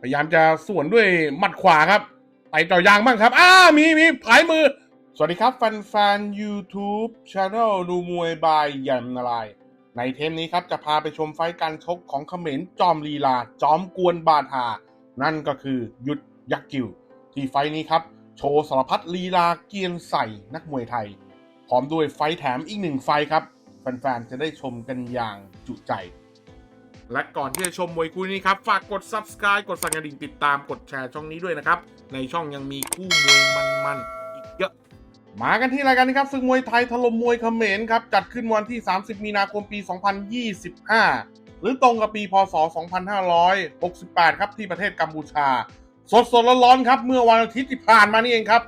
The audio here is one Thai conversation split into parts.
พยายามจะส่วนด้วยหมัดขวาครับไปต่อยางบ้างครับ อ้ามีมีผายมือ สวัสดีครับแฟนแฟน YouTube Channel ดูมวยบายยันนารายในเทปนี้ครับ จะพาไปชมไฟการชกของเขมรจอมลีลา จอมกวนบาทานั่นก็คือยุทธยักษ์กิว ที่ไฟนี้ครับ โชว์สารพัดลีลาเกียนใส่นักมวยไทย พร้อมด้วยไฟแถมอีกหนึ่งไฟครับ แฟนๆ จะได้ชมกันอย่างจุใจ และก่อนที่จะชมมวยคู่นี้ครับ ฝากกด subscribe กดสั่นกระดิ่งติดตามกดแชร์ช่องนี้ด้วยนะครับ ในช่องยังมีคู่มวยมันๆอีกเยอะ มากันที่รายการนี้ครับศึกมวยไทยถล่มมวยเขมรครับ จัดขึ้นวันที่ 30 มีนาคมปี 2025 หรือตรงกับปีพศ 2568 ครับที่ประเทศกัมพูชา สดสดร้อนๆครับเมื่อวันอาทิตย์ที่ผ่านมานี่เองครับ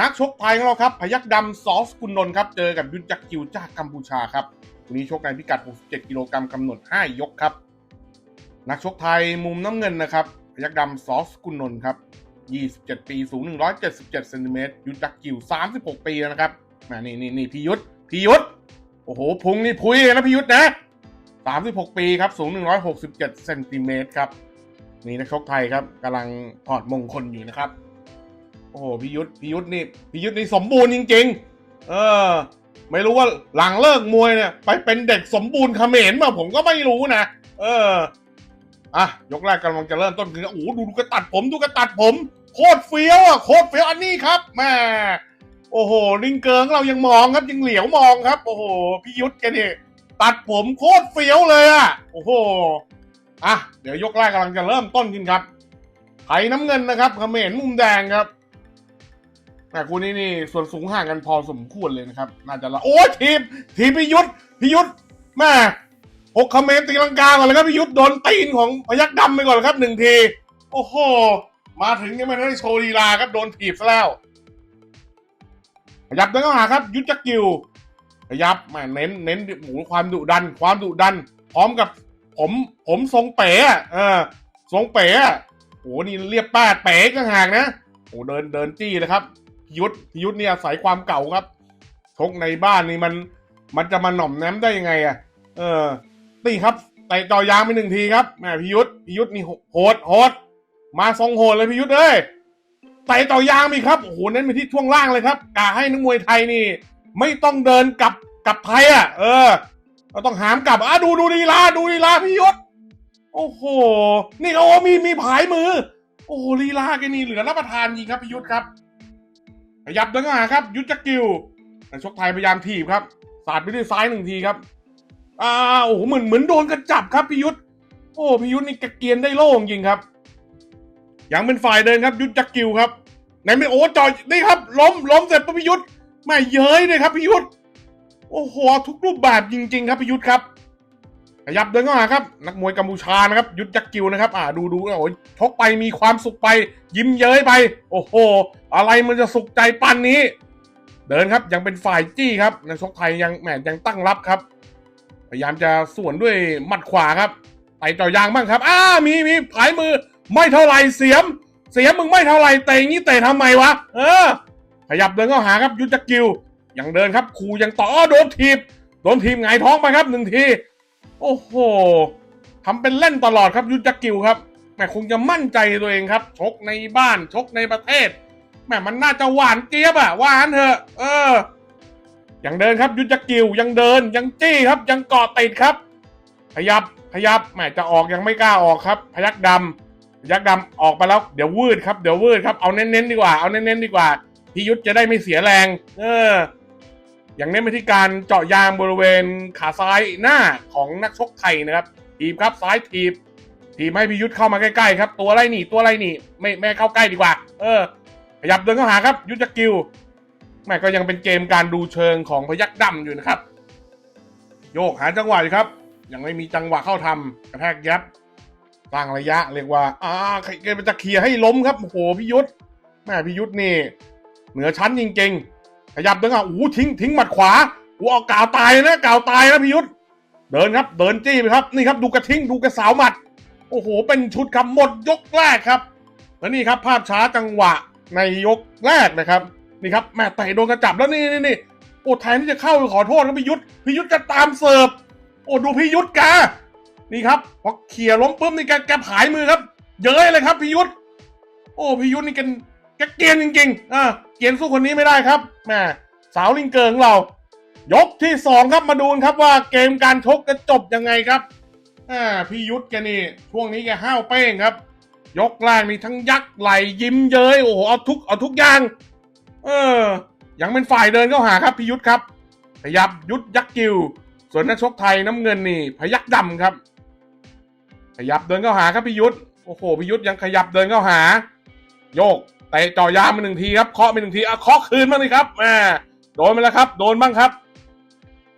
นักชกไทยของเราครับ พยักดำซอสกุลนนท์ครับเจอกับยุทธจักรกิวจากกัมพูชาครับ วันนี้ชกในพิกัด 67 กิโลกรัมกำหนด 5 ยกครับ นักชกไทยมุมน้ำเงินนะครับพยักดำซอสกุลนนท์ครับ 27 ปี สูง 177เซนติเมตรยุทธักกิว 36 ปีนะครับนี่นี่นี่พี่ยุทธพี่ยุทธโอ้โห พุงนี่พุยเลยนะพี่ยุทธนะ 36 ปีครับ สูง 167เซนติเมตรครับนี่นักชกไทยครับกำลังถอดมงคลอยู่นะครับ โอ้โหพี่ยุทธพี่ยุทธนี่พี่ยุทธนี่สมบูรณ์จริง ๆ เออ ไม่รู้ว่าหลังเลิกมวยเนี่ยไปเป็นเด็กสมบูรณ์เขมรมาผมก็ไม่รู้นะ เออ อะ ยกแรกกำลังจะเริ่มต้นคือโอ้โหดูดูกระตัดผมดูกระตัดผม โคตรเฟี้ยวอะโคตรเฟี้ยวอันนี้ครับแม่โอ้โหลิงเกิงเรายังมองครับยังเหลียวมองครับ โอ้โหพี่ยุทธแกนี่ตัดผมโคตรเฟี้ยวเลยอะโอ้โหอะเดี๋ยวยกแรกกำลังจะเริ่มต้นขึ้นครับไทยน้ำเงินนะครับเขมรมุมแดงครับ แต่คู่นี้นี่ส่วนสูงห่างกันพอสมควรเลยนะครับ น่าจะละโอ้ทีม ทีมพิยุทธพิยุทธแม่หกคอมเมนต์ตีลังกาก่อนเลยครับพิยุทธโดนตีนของพยักดำไปก่อนครับหนึ่งที โอ้โห มาถึงยังไม่ได้โชว์ลีลาครับโดนถีบซะแล้วพยับเดินเข้าหาครับ ยุทธจักกิวพยับแม่เน้นเน้นหมูความดุดัน ความดุดัน พร้อมกับผมผมทรงเป๋อเออทรงเป๋อโอ้โหนี่เรียบป้าดเป๋ก็ห่างนะโอ้เดินเดินจี้เลยครับ ยุทธยุทธเนี่ยอาศัยความเก่าครับชกในบ้านนี่มันมันจะมาหน่อมแนมได้ยังไงอะเออนี่ครับไต่ต่อยางไปหนึ่งทีครับแหมพิยุทธพิยุทธนี่โหดโหดมาทรงโหดเลยพิยุทธเอ้ยไต่ต่อยางมีครับโอ้โหเน้นไปที่ช่วงล่างเลยครับกาให้นักมวยไทยนี่ ไม่ต้องเดินกลับกลับไทยอะ เออเราต้องหามกลับอะดูดูลีลาดูลีลาพิยุทธโอ้โห นี่เขาว่ามีมีผายมือ โอ้โหลีลาแกนี่เหลือรับประทานจริงครับพิยุทธครับ ขยับเดินเข้าหาครับ ยุทธจักรกิวนักชกไทยพยายามถีบครับ สาดไปด้วยซ้ายหนึ่งทีครับอ่าโอ้โหเหมือนเหมือนโดนกระจับครับพิยุทธโอ้พิยุทธนี่กระเกียนได้โล่งจริงครับยังเป็นฝ่ายเดินครับ ยุทธจักรกิวครับไหนไม่โอ้จอยนี่ครับ ล้มล้มเสร็จปุ๊บพิยุทธไม่เย้ยเลยครับพิยุทธโอ้โหทุกรูปแบบจริง ๆ ครับพิยุทธครับ ขยับเดินเข้าหาครับ นักมวยกัมพูชานะครับ ยุทธจักกิวนะครับ อ่าดูดูโอ้ยชกไปมีความสุขไป ยิ้มเย้ยไป โอ้โห อะไรมันจะสุขใจปันนี้ เดินครับยังเป็นฝ่ายจี้ครับนักชกไทยยังแหมยังตั้งรับครับ พยายามจะส่วนด้วยหมัดขวาครับไปต่อยางบ้างครับ อ้ามีมีผายมือ ไม่เท่าไหรเสียม เสียมมึงไม่เท่าไหรเตะงี้เตะทำไมวะ เออ ขยับเดินเข้าหาครับยุทธจักกิวยังเดินครับขู่ยังต่อโดนทีบโดนทีบหงท้องไปครับหนึ่งที โอ้โหทำเป็นเล่นตลอดครับยุทธจักกิวครับแหมคงจะมั่นใจตัวเองครับ ชกในบ้านชกในประเทศแหมมันน่าจะหวานเจี๊ยบอะหวานเถอะ เออ ยังเดินครับยุทธจักกิวยังเดินยังจี้ครับยังเกาะติดครับ ขยับขยับแหมจะออกยังไม่กล้าออกครับ พยักดำพยักดำออกไปแล้วเดี๋ยววืดครับเดี๋ยววืดครับเอาเน้นๆดีกว่าเอาเน้นๆดีกว่าพี่ยุทธจะได้ไม่เสียแรง เออ อย่างเน้นไปที่การเจาะยางบริเวณขาซ้ายหน้าของนักชกไทยนะครับทีบครับซ้ายทีบทีบให้พิยุทธเข้ามาใกล้ๆครับ ตัวไรหนีตัวไรหนีไม่ไม่เข้าใกล้ดีกว่า เออ ขยับเดินเข้าหาครับ ยุทธกิวแม่ก็ยังเป็นเกมการดูเชิงของพยักดำอยู่นะครับ โยกหาจังหวะอยู่ครับ ยังไม่มีจังหวะเข้าทำกระแทกยับสร้างระยะเรียกว่าอ่าเกมจะเคลียร์ให้ล้มครับโอ้โหพิยุทธแม่พิยุทธนี่ เหนือชั้นจริงๆ ขยับเดินเข้าโอ้โหทิ้งทิ้งหมัดขวาโอ้เอากาวตายนะกาวตายนะพิยุทธเดินครับ เดินจี้ไปครับนี่ครับดูกระทิ้งดูกระสาวหมัด โอ้โห เป็นชุดครับหมดยกแรกครับและนี่ครับภาพช้าจังหวะในยกแรกนะครับ นี่ครับแม่เตะโดนกระจับแล้วนี่นี่นี่โอ้แทนที่จะเข้าไปขอโทษครับพิยุทธพิยุทธจะตามเสิร์ฟโอ้ดูพิยุทธแกนี่ครับพอเขี่ยล้มปุ๊บนี่แกแกผายมือครับ เย้ยเลยครับพิยุทธโอ้พิยุทธนี่กัน แกเกรียนจริงๆอะเกรียนสู้คนนี้ไม่ได้ครับแหมสาวลิงเกิงของเรา ยกที่สองครับมาดูครับว่าเกมการชกจะจบยังไงครับอ่าพี่ยุทธแกนี่ช่วงนี้แกห้าวเป้งครับ ยกล่างนี่ทั้งยักไหลยิ้มเย้ยโอ้โหเอาทุกเอาทุกอย่างเออยังเป็นฝ่ายเดินเข้าหาครับพี่ยุทธครับ พยับยุทธยักษ์กิว ส่วนนักชกไทยน้ำเงินนี่ พยักดำครับ ขยับเดินเข้าหาครับพี่ยุทธโอ้โหพี่ยุทธยังขยับเดินเข้าหา โยก เตะจ่อยางมาหนึ่งทีครับเคาะไปหนึ่งทีอะเคาะคืนบ้างเลยครับแหมโดนไปแล้วครับ โดนบ้างครับ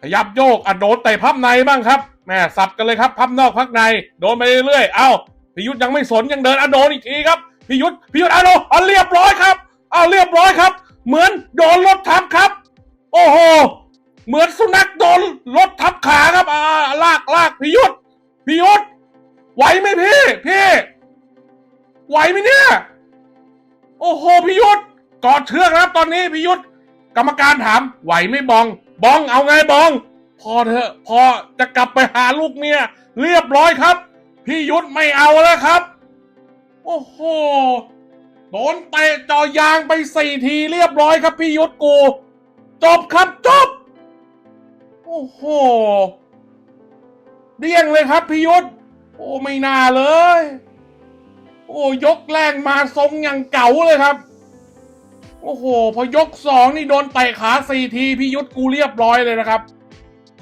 ขยับโยกอะโดนเตะพับในบ้างครับแหมสับกันเลยครับพับนอกพับใน โดนไปเรื่อยๆเอ้าพิยุทธยังไม่สนยังเดินอะโดนอีกทีครับพิยุทธพิยุทธอะโดนอะเรียบร้อยครับอะเรียบร้อยครับ เหมือนโดนรถทับครับ โอ้โหเหมือนสุนัขโดนรถทับขาครับอ่าลากลากพิยุทธพิยุทธไหวไหมพี่พี่ไหวไหมเนี่ย โอ้โหพิยุทธ์กอดเชือกครับตอนนี้พิยุทธ์กรรมการถามไหวไม่บอง บองเอาไงบอง พอเถอะพอจะกลับไปหาลูกเมียเรียบร้อยครับพี่ยุทธไม่เอาแล้วครับ โอ้โหโดนเตะจอยางไปสี่ทีเรียบร้อยครับพี่ยุทธกู จบครับจบ โอ้โหเดี่ยงเลยครับพี่ยุทธโอ้ไม่น่าเลย โอ้ยกแรงมาทรงอย่างเก่าเลยครับ โอ้โห พอยกสองนี่โดนเตะขาสี่ทีพี่ยุทธกูเรียบร้อยเลยนะครับ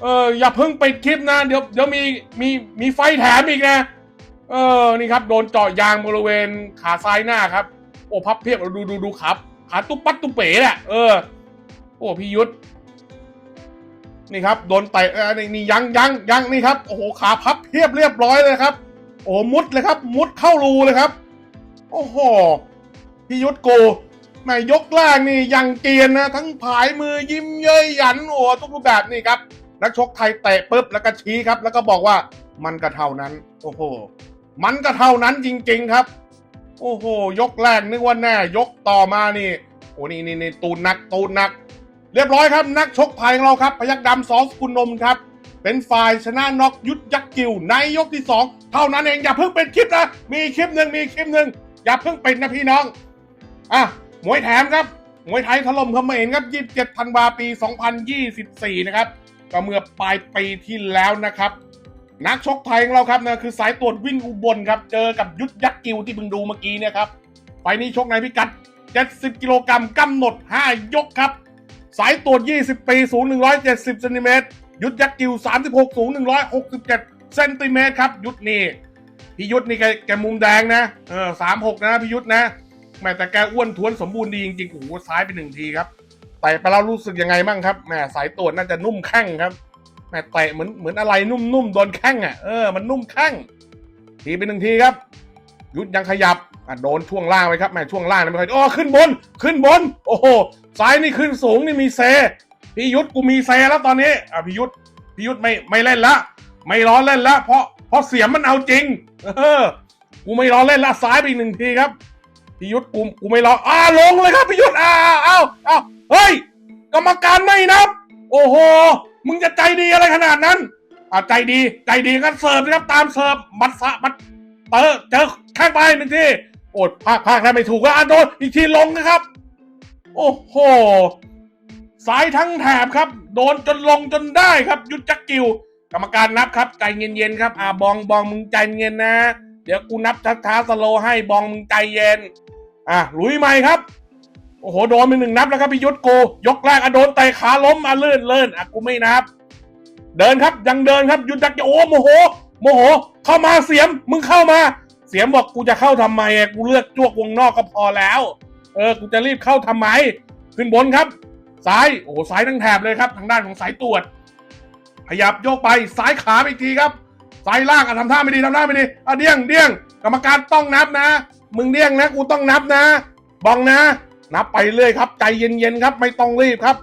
เอออย่าเพิ่งปิดคลิปนะ เดี๋ยวเดี๋ยวมีมีมีไฟแถมอีกนะ เออนี่ครับ โดนเจาะยางบริเวณขาซ้ายหน้าครับ โอ้พับเพียบดูดูดูครับ ขาตุ๊บปัดตุ๊บเป๋แหละเออ โอ้พี่ยุทธนี่ครับ โดนเตะเออนี่นี่ยังยังยังนี่ครับ โอ้โหขาพับเพียบเรียบร้อยเลยครับ อ้มุดเลยครับ มุดเข้ารูเลยครับ โอ้โหพี่ยุทธโกแม่ยกล่างนี่ยังเกียนนะ ทั้งผายมือยิ้มเย้ยหยันโอ้ทุกรูปแบบนี่ครับ นักชกไทยเตะปุ๊บแล้วก็ชี้ครับ แล้วก็บอกว่ามันก็เท่านั้น โอ้โห มันก็เท่านั้นจริง ๆครับ โอ้โห ยกแรกนึกว่าแน่ยกต่อมานี่โอ้นี่นี่นี่ตูนนักตูนนัก เรียบร้อยครับ นักชกไทยของเราครับ พยักดำสองสกุลนมครับ เป็นฝ่ายชนะน็อกยุทธยักษ์กิวในยกที่สองเท่านั้นเองอย่าเพิ่งเป็นคลิปนะ มีคลิปหนึ่งมีคลิปหนึ่งอย่าเพิ่งเป็นนะพี่น้อง อะมวยแถมครับมวยไทยถล่มเขมรครับ 27ธันวาปี 2024 นะครับก็เมื่อปลายปีที่แล้วนะครับนักชกไทยของเราครับนะคือสายตรวจวิ่งอุบลครับเจอกับยุทธยักษ์กิวที่เพิ่งดูเมื่อกี้เนี่ยครับไฟนี้ชกในพิกัด 70 กิโลกรัมกำหนด 5 ยกครับ สายตรวจ 20 ปี สูง 170 เซนติเมตร ยุทธยักษ์กิว36สูง167เซนติเมตรครับ ยุทธนี่พี่ยุทธนี่แกแกมุมแดงนะเออ36นะพี่ยุทธนะแม่แต่แกอ้วนท้วนสมบูรณ์ดีจริงๆโอ้โหซ้ายไปหนึ่งทีครับเตะไปแล้วรู้สึกยังไงบ้างครับแหมสายตรวจน่าจะนุ่มแข้งครับแหมเตะเหมือนเหมือนอะไรนุ่มๆโดนแข้งอะเออมันนุ่มแข้งทีไปหนึ่งทีครับ ยุทธยังขยับอะโดนช่วงล่างไปครับแหมช่วงล่างไม่ค่อยอ๋อขึ้นบนขึ้นบน โอ้โหซ้ายนี่ขึ้นสูงนี่มีเซ พี่ยุทธกูมีเซแล้วตอนนี้อะพี่ยุทธพี่ยุทธไม่ไม่เล่นละไม่ล้อนเล่นละเพราะเพราะเสียงมันเอาจริง เออ กูไม่ล้อนเล่นละซ้ายไปอีกหนึ่งทีครับพี่ยุทธกูกูไม่ล้อนอ่าลงเลยครับพี่ยุทธอ่าอ้าวอ้าวเฮ้ยกรรมการไม่นับ โอ้โหมึงจะใจดีอะไรขนาดนั้นอ่าใจดีใจดีกันเสิร์ฟนะครับตามเสิร์ฟมัดสะมัดเตอเจอข้างไปหนึ่งทีโอดภาคภาคได้ไม่ถูกก็อะโดนอีกทีลงนะครับ โอ้โห สายทั้งแถบครับ โดนจนลงจนได้ครับ ยุทธจักกิว กรรมการนับครับใจเย็นๆครับอ่าบองบองมึงใจเย็นนะ เดี๋ยวกูนับช้าๆสโลให้บองมึงใจเย็นอะลุยใหม่ครับโอ้โหโดนไปหนึ่งนับแล้วครับพี่ยุทธกูยกแรกอะโดนเตขาล้มอะเลื่อนเลื่อนอะกูไม่นับ เดินครับยังเดินครับยุทธจักรโอ้โมโหโมโห เข้ามาเสียมมึงเข้ามา เสียมบอกกูจะเข้าทำไมอะกูเลือกจวกวงนอกก็พอแล้ว เออกูจะรีบเข้าทำไม ขึ้นบนครับ ซ้ายโอ้โหซ้ายทั้งแถบเลยครับ ทางด้านของสายตรวจ ขยับโยกไปซ้ายขาไปอีกทีครับซ้ายล่างอะทำท่าไม่ดีทำท่าไม่ดีอะเดี้ยงเดี้ยงกรรมการต้องนับนะ มึงเดี้ยงนะกูต้องนับนะบองนะ นับไปเรื่อยครับใจเย็นๆครับ ไม่ต้องรีบครับ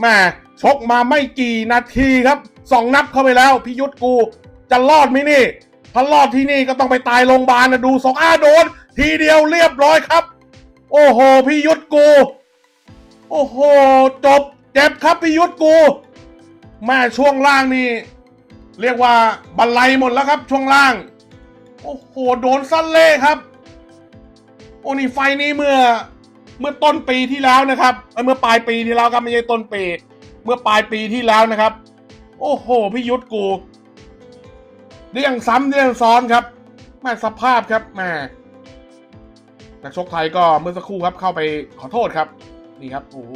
แม่ชกมาไม่กี่นาทีครับสองนับเข้าไปแล้วพี่ยุทธกูจะรอดไหมนี่ถ้ารอดที่นี่ก็ต้องไปตายโรงพยาบาลนะดูสองอาโดน ทีเดียวเรียบร้อยครับ โอ้โหพี่ยุทธกู โอ้โห จบเจ็บครับพี่ยุทธกู แม่ช่วงล่างนี่ เรียกว่าบันไลหมดแล้วครับ ช่วงล่าง โอ้โห โดนสั้นเล่ครับ โอ้นี่ไฟนี้เมื่อเมื่อต้นปีที่แล้วนะครับเอ้ยเมื่อปลายปีที่แล้วครับไม่ใช่ต้นปี เมื่อปลายปีที่แล้วนะครับ โอ้โหพี่ยุทธกูเรื่องซ้ำเรื่องซ้อนครับแม่สภาพครับแม่นักชกไทยก็เมื่อสักครู่ครับเข้าไปขอโทษครับ นี่ครับโอ้โห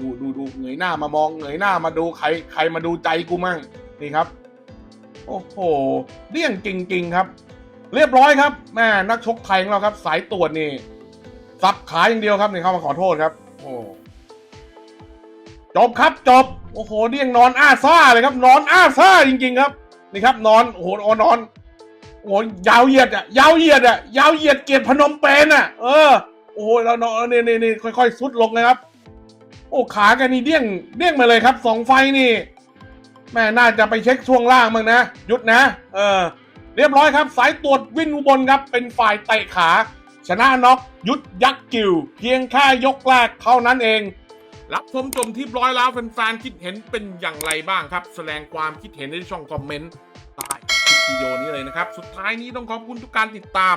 ดูดูดูเงยหน้ามามองเงยหน้ามาดูใครใครมาดูใจกูมั่งนี่ครับ โอ้โหเรี่ยงจริง ๆ ครับ เรียบร้อยครับแม่นักชกไทยของเราครับ สายตรวจนี่สับขาอย่างเดียวครับนี่เข้ามาขอโทษครับ โอ้จบครับจบ โอ้โหเรี่ยงนอนอ้าซ่าเลยครับ นอนอ้าซ่าจริง ๆ ครับ นี่ครับ นอนโอ้โหนอนโอ้โหยาวเหยียดอะยาวเหยียดอะยาวเหยียดเกียรติพนมเปญอะ เออ โอ้โหแล้วนอนนี่นี่นี่ค่อยๆซุดลงเลยครับ โอ้ขากันนี่เด้งเด้งมาเลยครับสองไฟนี่แม่น่าจะไปเช็คช่วงล่างมั้งนะหยุดนะ เออ เรียบร้อยครับสายตรวจวินอุบลครับ เป็นฝ่ายเตะขา ชนะน็อกยุดยักษ์กิว เพียงแค่ยกแรกเท่านั้นเอง รับชมจมที่ร้อยแล้วแฟนๆคิดเห็นเป็นอย่างไรบ้างครับ แสดงความคิดเห็นในช่องคอมเมนต์ใต้คลิปวิดีโอนี้เลยนะครับ สุดท้ายนี้ต้องขอบคุณทุกการติดตาม